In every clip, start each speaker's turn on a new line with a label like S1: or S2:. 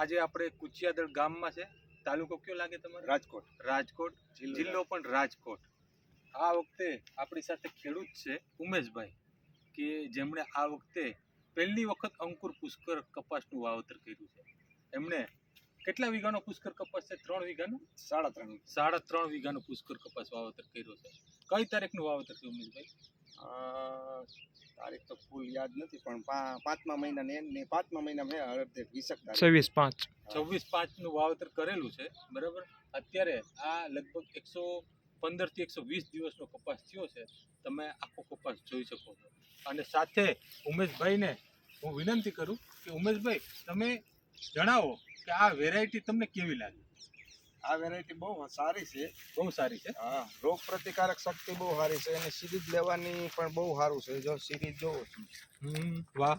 S1: આજે આપણે કુચિયાદળ ગામમાં છે. તાલુકો કયો લાગે તમારે?
S2: રાજકોટ.
S1: રાજકોટ. જિલ્લો પણ રાજકોટ. આ વખતે આપણી સાથે ખેડૂત છે ઉમેશભાઈ કે જેમણે આ વખતે પહેલી વખત અંકુર પુષ્કર કપાસનું વાવતર કર્યું છે. એમણે કેટલા વીઘાનો પુષ્કર કપાસ છે? ત્રણ વીઘાનો?
S2: સાડા ત્રણ
S1: સાડા ત્રણ વીઘાનો પુષ્કર કપાસ વાવેતર કર્યો છે. કઈ તારીખનું વાવતર છે ઉમેશભાઈ?
S2: તારીખ તો ફૂલ યાદ નથી પણ પા- પાંચમા મહિના ને પાંચમા મહિના મેં અડધે વીસક
S3: છવ્વીસ પાંચ.
S1: છવ્વીસ પાંચનું વાવેતર કરેલું છે બરાબર? અત્યારે આ લગભગ એકસો પંદરથી એકસો વીસ દિવસનો કપાસ થયો છે તમે આખો કપાસ જોઈ શકો છો. અને સાથે ઉમેશભાઈને હું વિનંતી કરું કે ઉમેશભાઈ તમે જણાવો કે આ વેરાયટી તમને કેવી લાગી?
S2: આ વેરાયટી બહુ સારી છે.
S1: બહુ સારી છે?
S2: હા રોગ પ્રતિકારક શક્તિ બહુ સારી છે અને સિરીજ લેવાની પણ બહુ સારું છે. જો સિરીજ જોવો છો.
S1: વાહ.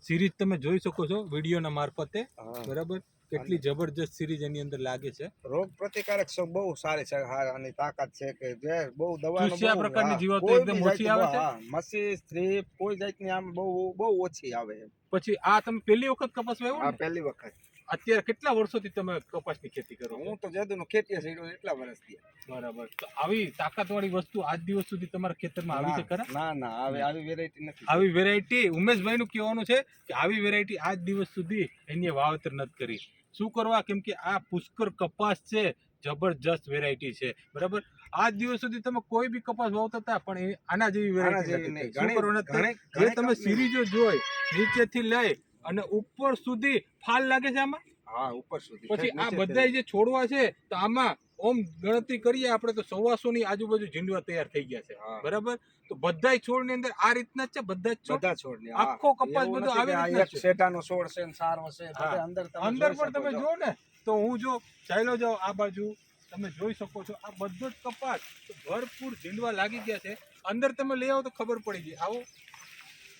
S1: સિરીઝ તમે જોઈ શકો છો વિડીયોના મારફતે. બરાબર? કેટલી જબરજસ્ત સિરીઝ એની અંદર લાગે છે.
S2: રોગ પ્રતિકારક બહુ સારી છે. આની તાકાત છે કે જે બહુ દવા
S1: ચૂસ્યા પ્રકારની જીવાતો એકદમ ઓછી આવે છે?
S2: મસી સ્ત્રી કોઈ જાતની આમ બહુ બહુ ઓછી આવે
S1: પછી આ તમે પહેલી વખત કપાસ વાવ્યો
S2: આ? પહેલી વખત.
S1: અત્યારે કેટલા વર્ષોથી તમે કપાસની ખેતી કરો
S2: હું તો જાદુનો ખેતી સીડો એટલા વર્ષથી
S1: બરાબર. તો આવી તાકાતવાળી વસ્તુ આજ દિવસ સુધી તમારા ખેતરમાં આવી છે ખરા?
S2: ના ના આવે આવી વેરાયટી નથી.
S1: આવી વેરાયટી ઉમેશભાઈનું કહેવાનું છે કે આવી વેરાયટી આજ દિવસ સુધી એની વાવેતર નથી કરી. શું કરવા? કેમ કે આ પુષ્કર કપાસ છે જબરજસ્ત વેરાયટી છે. બરાબર? આજ દિવસ સુધી તમે કોઈ બી કપાસ વાવતા હતા પણ એ આના જેવી વેરાયટી
S2: ઘણી-
S1: તમે સિરીજો જોઈ નીચેથી લઈ અને ઉપર સુધી ફાલ લાગે છે આમાં?
S2: હા ઉપર સુધી.
S1: પછી આ બધા જે છોડવા છે તો આમાં ઓમ ગણતરી કરીએ આપણે તો સવાસો ની આજુબાજુ ઝીંડવા તૈયાર થઈ ગયા છે. બરાબર? તો બધા છોડની અંદર આ રીતના છે બધા
S2: બધા છોડ? ની
S1: આખો કપાસ બધો આવે છે.
S2: શેટાનો છોડ છે ને સારો છે અંદર
S1: અંદર પણ તમે જો ને તો હું જો ચાલ્યો જાઉં આ બાજુ તમે જોઈ શકો છો આ બધો જ કપાસ ભરપૂર ઝીંડવા લાગી ગયા છે. અંદર તમે લઈ આવો તો ખબર પડી ગઈ આવો.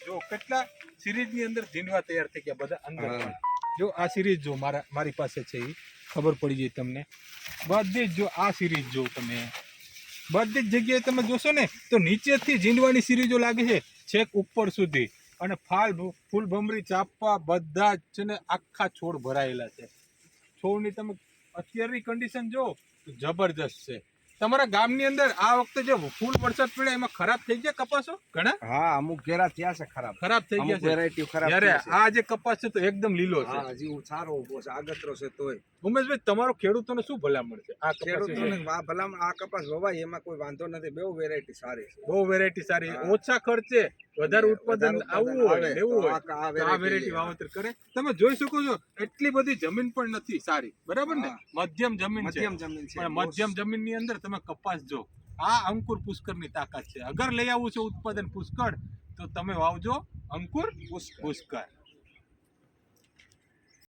S1: જો કેટલા સિરીઝની અંદર ઝીંડવા તૈયાર થઈ ગયા બધા અંદર જો આ સિરીઝ જો મારા મારી પાસે છે એ ખબર પડી જાય તમને. બધી જ જો આ સિરીઝ જો તમે. બધી જ જગ્યાએ તમે જોશો ને તો નીચેથી ઝીંડવાની સિરીઝો લાગે છે છેક ઉપર સુધી. અને ફાલ ફૂલ ભમરી ચાપા બધા જ છે ને આખા છોડ ભરાયેલા છે. છોડની તમે અત્યારની કન્ડિશન જો તો જબરજસ્ત છે. તમારા ગામની અંદર આ વખતે જે ફૂલ વરસાદ પડ્યા એમાં ખરાબ થઈ ગયા કપાસો? ઘણા?
S2: હા અમુક ઘેરા થયા છે ખરાબ.
S1: ખરાબ થઈ ગયા
S2: વેરાયટી ખરાબ અરે
S1: આ જે કપાસ છે તો એકદમ લીલો છે.
S2: હા હજી સારો ઊભો છે આગતરો છે તોય.
S1: ઉમેશભાઈ તમારો ખેડૂતોને શું ભલામણ છે આ
S2: ખેડૂતોને આ ભલામણ આ કપાસ વવાય એમાં કોઈ વાંધો નથી. બહુ વેરાયટી સારી છે.
S1: બહુ વેરાયટી સારી. ઓછા ખર્ચે વધારે ઉત્પાદન આવવું હોય
S2: એવું
S1: હોય
S2: આ
S1: વેરાયટી વાવતર કરે. તમે જોઈ શકો છો એટલી બધી જમીન પણ નથી સારી. બરાબર ને? મધ્યમ જમીન
S2: મધ્યમ જમીન છે.
S1: મધ્યમ જમીનની અંદર તમે કપાસ જો, આ અંકુર પુષ્કરની તાકાત છે અગર લઈ આવવું છે ઉત્પાદન પુષ્કળ, તો તમે વાવજો અંકુર. પુષ્કળ